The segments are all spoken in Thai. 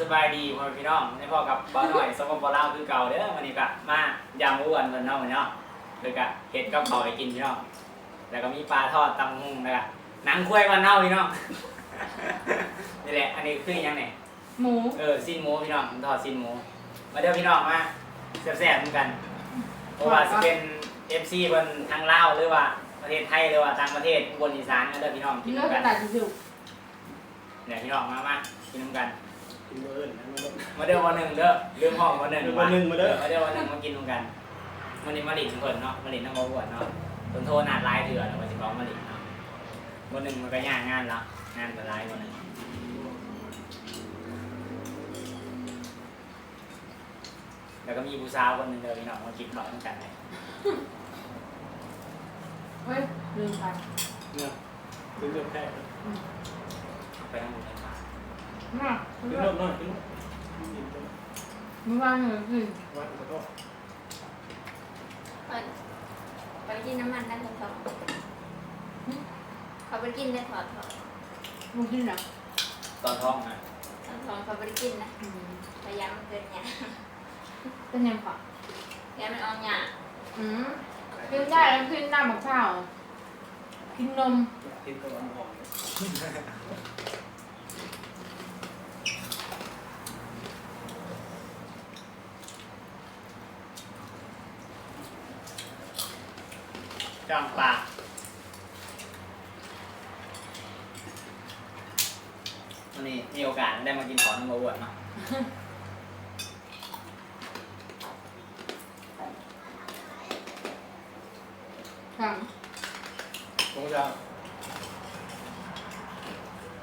สบายดีพ่อพี่น้องในพ่อกับบ้าหน่อยสปปลาวคือเก่าเด้อวันนี้ก็มายำอ้วนเหมือนเนาะเหมือนเนาะแล้วก็เห็ดกับเผาวให้กินพี่น้องแล้วก็มีปลาทอดตำหุ่งแล้วก็หนังควายวันเน่าพี่น้องนี่แหละอันนี้คือหยังไงหมูเออสิ้นหมูพี่น้องผมทอดสิ้นหมูมาเด้อพี่น้องมาแซ่บๆเหมือนกันเพราะว่าจะเป็น FC บนทางลาวหรือว่าประเทศไทยหรือว่าต่างประเทศอุบนอีสานนะเด้อพี่น้องกิกินนเลือดกันตัดจุกเนี่ยพี่น้องมามากินน้ำกัน กินเบอร์นะมัน มาเด้อวันหนึ่งเด้อเรื่องห้องวันหนึ่งเรื่องวันหนึ่งมาเด้อ มาเด้อวันหนึ่งมากินกันวันนี้มาลินเพิ่นเนาะมาลินน้ำมาบวชเนาะคนโทรนัดไลน์เถื่อนแล้วมาสิบอกมาลินเนาะวันหนึ่งมันก็ย่างงานละงานแต่ไลน์วันหนึ่งแล้วก็มีผู้สาวคนหนึ่งเด้อพี่น้องมากินข้าวด้วยกันเลยเฮ้ยลืมไปเนี่ยกินเรื่องแค่ไปทั้งหมดเลยมา น่ะ กินเรื่องน้อยกินกินจนไม่ว่างเลยกิวัดมันก็ไปไปกินน้ำมันได้ทอดทอดเขาไปกินได้ทอดทอดมึงกินเหรอตอนท้องนะทอดทอดเขาไปกินนะอืมพยายามเกินเนี่ยเป็นยังปะแกมันออกเนี่ยอืมกินได้แล้วกินน้ำมะพร้าวกินนมกินกับอันหอม จ้างปลาวันนี้มีโอกาสได้มากินของน้ำมาอวดเนาะค่ะ ผมจะ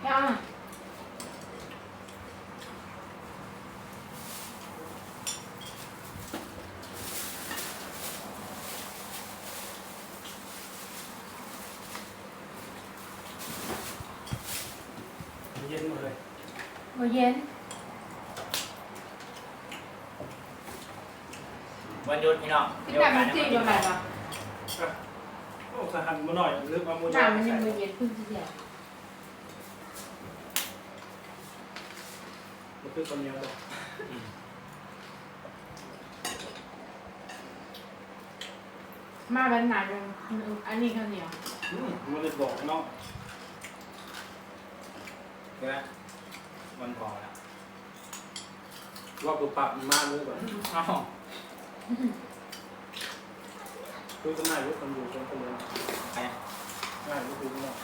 ย่า เย็นหมดเลย โอเย็นวันหยุดพี่น้องกิมีนโอน้ำกามัสนได้จีมาบกินยังไงข้าวปะโอ้สหันมาหน่อยลืมเอาโมจาน้ำมันยังมือเย็นขึ้นทีเดียวมันคือคนเดียวเลยมาเป็นหนาจังอันนี้ข้าวเหนียวมันเลยบอกน้องเดี๋ยวนะ วันพอแล้วว่าปุบปับมาเลยแบบอ้าวคือคนไหนรู้คนอยู่คนคนเดียวไปง่ายรู้คือน้อง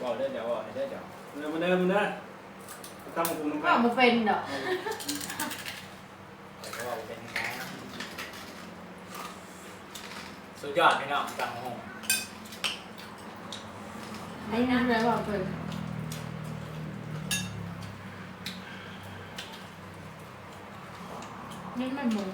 บอกเด้อเดี๋ยวบอกเด้อเดี๋ยวเดินมาเดินมาเดินตั้งกลุ่มน้ำก็กันมาเป็นดอกเดี๋ยวบอกเป็นไง สุดยอดพี่น้องจังหงอันนี้เลยว่าเป็นนี่มันหมู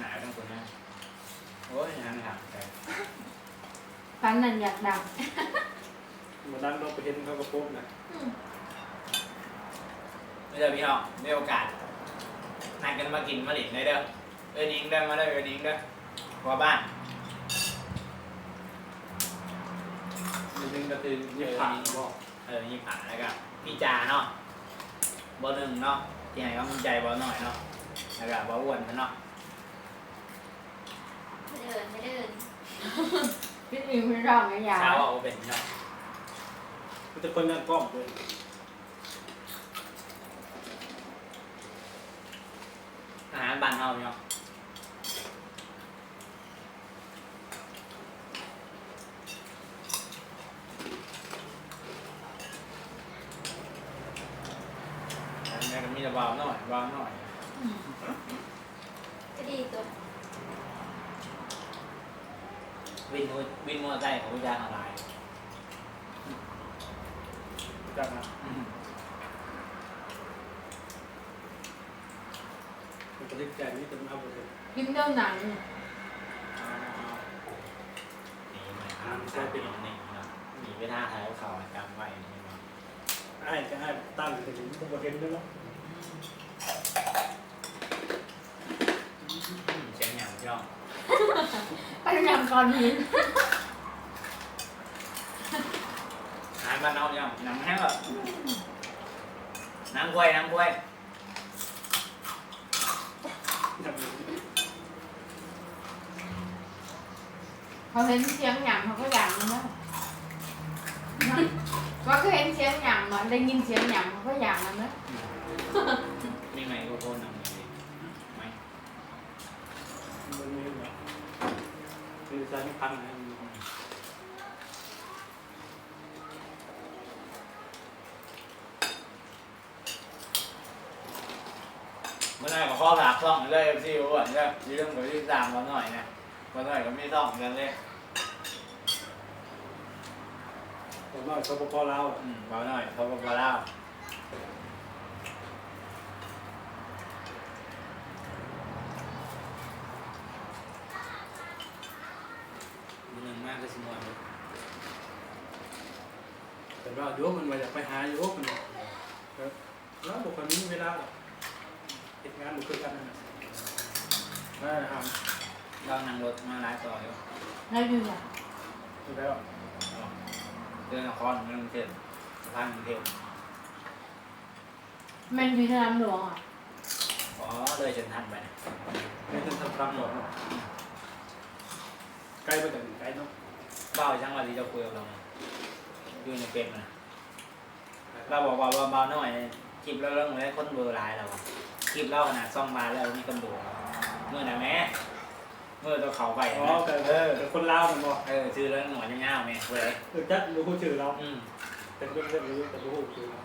หนาทั้งคนนะโอ้ยงานครับแต่ฟันนั่นอยากดัง มาดังเราไปเห็นเขาก็โป๊ะนะ ไม่เจอพี่น้องมีโอกาสนัดกันมากินมาหลินได้เด้อเอ้ยนิ้งเด้อมาได้อเอ้ยนิ้งเด้อหัวบ้านมันนึงก็คือยี่ผ่าบอกเออยี่ผ่าแล้วก็พี่จาเนาะบอหนึ่งเนาะที่ให้กำลังใจบอหน่อยเนาะแล้วก็บออ้วนเนาะไม่เดินไม่เดินพี่อิงพี่รองไงยาเช้าเอาเป็นเนาะมันจะคนยังกล้องเลยาหารบ้านเฮาเนาะอันนี้ก็มีแต่เบาหน่อยเบาหน่อยก็ดีตัววินมอวินมอเตอร์ไซค์ของวิจารณ์ออนไลน์ จังนะ อืม มันจะได้ใจนี่จะเอาไปเลยกินเรื่องหนัง นี่มันอ่านใช่เป็นนี่เนาะมีเวลาถ่ายเขาจำไว้นี่เนาะไอ้อ้จะให้ตั้งแต่ถึงผมบอกเห็นด้วยเนาะเสียงอย่างพี่น้องไปยำก่อนหินอาหารบ้านเราพี่น้องน้ำแห้งแบบน้ำกล้วยน้ำกล้วยอย่างนี้ เขาเห็นเสียงหยำเขาก็หยำนะว่าเขาเห็นเสียงหยำอะได้ยินเสียงหยำเขาก็หยำนะมีไหมโกโก้น้ำไหมมันมีแบบคือจะไม่พังนะ เมื่อไหร่ ก็ข้อหลักซ่องเลยซีอ้วนเนี่ยเรื่องกับที่ตามมาหน่อยนะมาหน่อยก็ไม่ซ่องกันเลยผมว่าสปปลาวอืมมาหน่อยเขาก็มาเล่ามันหนึ่งมากก็สิมวนเลยแต่ว่าโยกมันมาอยากไปหาโยกมันแล้วบุคคลนี้เวลา เหตุงานบุคคลกันนะได้ทเรานั่งรถมาหลายต่ออยู่แล้วอยู่อะำอยู่แล้วเดินนครเมืองเทพสะพานกรุงเทพแมันอยู่สนามหลวงอะอ๋อเลยจนทันไปไม่ต้องทำตามหมดใกล้ไปแต่ใกล้เนาะเบ้าช่างวันที่จะคุยกับเราอยู่ในเป็ดมันเราบอกว่าเบาๆหน่อยคลิปเราเรื่องเลยคนเบอร์ไลน์เรา คลิปเราขนาดซ่องมาแล้วมีคนดูเมื่อไหร่แม่เมื่อตัวเขาไปอ๋อแต่เออแต่คนลาวมันบอกเออชื่อเรื่องหนวดยาวๆแม่เลยเออจัดรู้ชื่อเราอืมเป็นเรื่องเรื่องรู้แต่รู้ชื่อเรา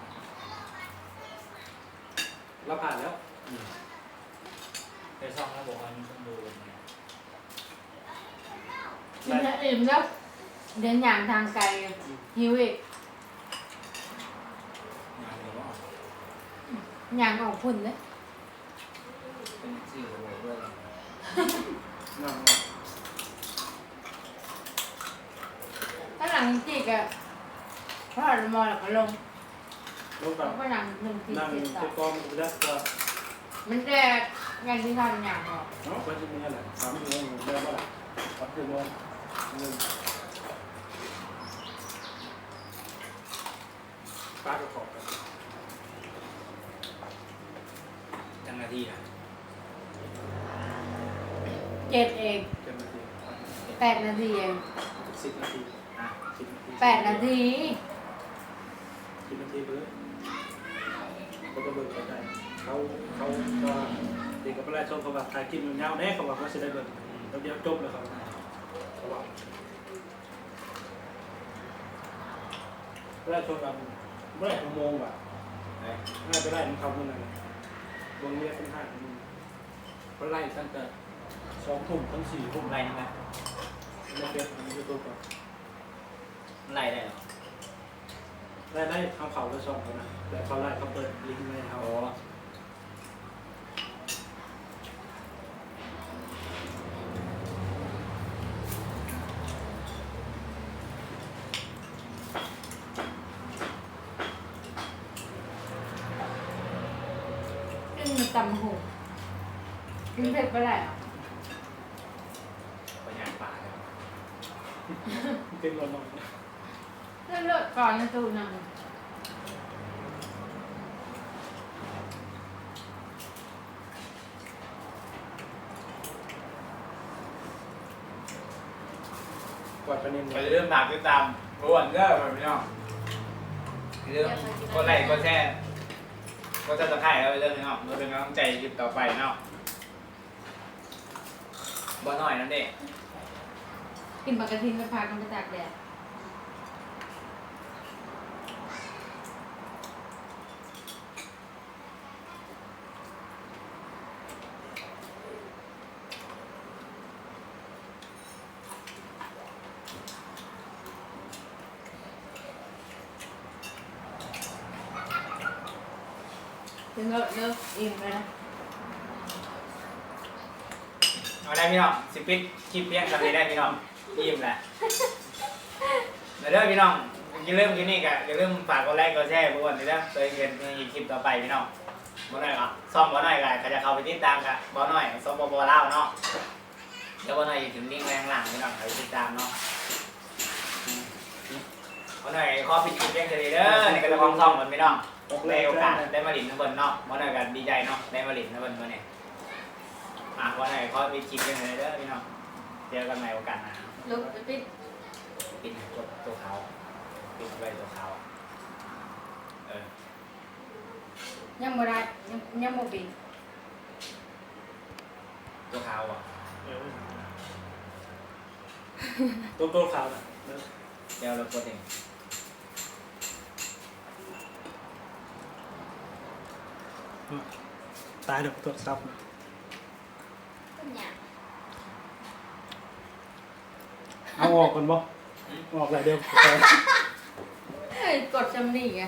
เราผ่านแล้วอืมไปซ่องแล้วบอกว่ามีคนดูไงกินแล้วอิ่มแล้วเดินอย่างทางไกลอะหิวอีกงานเดี๋ยวว่าอย่างออกพุ่นเลย เป็นชื่อโอ้โหด้วย นั่งถ้าหลังจิกอะพอเรามองแล้วก็ลงลงแล้กับวก็นั่งหนึ่งทีนั่งติดต่อเจะกองมันจะก็มันแดกงานที่ทำอย่างออกเนาะคนจะมีอะไรสามโมงเดินมาละสามโมงหนึ่งป้าก็ขอบกันจังหน้าที่นะ เจ็ดเองเจ็ดนาทีแปดนาทีเองสิบนาทีอะสิบนาทีแปดนาทีสิบนาทีไปเลยเขาก็เบิกเขาได้เขาเขาก็เด็กกับประชาชนเขาแบบถ่ายคลิปยาวแน่เขาบอกว่าจะได้เบิกแล้วเดียวจบแล้วเขาเขาบอกประชาชนแบบเมื่อไหร่โมงว่ะเอ้ยน่าจะได้ของเขาเมื่อไหร่วงเรียกเป็นห้าเขาไล่ตั้งแต่ สองทุ่มถึงสี่ทุ่มไล่ได้ไหมไม่เป็นอันนี้คือตัวก่อนไล่ได้เหรอไล่ไล่เขาเขาแล้วสองคนนะแต่เขาไล่เขาเปิดลิงก์ให้เขาโอ้กินตำหูกินเผ็ดไปไหนอะ ปัญญาป่าเลย เป็นรอนองเลือกก่อนนะตูนังกวาดประเด็นไปเริ่มถามติดตามอ้วนเด้อพี่น้องเรื่องก็ไล่ก็แช่ก็จะตะไคร้แล้วเรื่องนี้เนาะเราเป็นกำลังใจคลิปต่อไปเนาะบ่หน่อยนั่นเด็ก กินปลากระทิงไปพากันไปตากแดดถึงเลิกเลิกอิ่มเลยนะเอาได้พี่น้องสิปิดคลิปเพียงสำเร็จได้พี่น้อง ยิ้มแหละเดี๋ยวเด้อพี่น้องอย่าลืมคลิปนี้ก็อย่าลืมฝากกดไลค์กดแชร์บ้วนนี่นะเคยเห็นในคลิปต่อไปพี่น้องบ่น่อยก็ซ่อมบ่น่อยก็จะเข้าไปติดตามกับบ่หน่อยสปปลาเนาะเดี๋ยวบ่น่อยถึงลิงแรงหลังพี่น้องไปติดตามเนาะบ่น่อยขอปิดคลิปเพียงเท่านี้เด้อในก็จะของซ่อมเหมือนพี่น้องได้โอกาสได้มาหลินน้ำเบิร์นเนาะบ่น่อยก็ดีใจเนาะได้มาหลินน้ำเบิร์นมาเนี่ยอะบ่น่อยขอปิดคลิปเพียงเท่านี้เด้อพี่น้อง เจอกันใหม่โอกาสหน้าลุกไปปิดปิดตัวตัวเขาปิดไว้ตัวเขาเออยังบ่ได้ยังยังบ่ปิดตัวเขาอะเออตัวตัวขาวน่ะเดี๋ยวเรากดเองตายเดี๋ยวตัวซับเป็นหยาบ เออกก่อนบ่ออกแล้วเดี๋ยวเอ้ยกดจำนี่ไง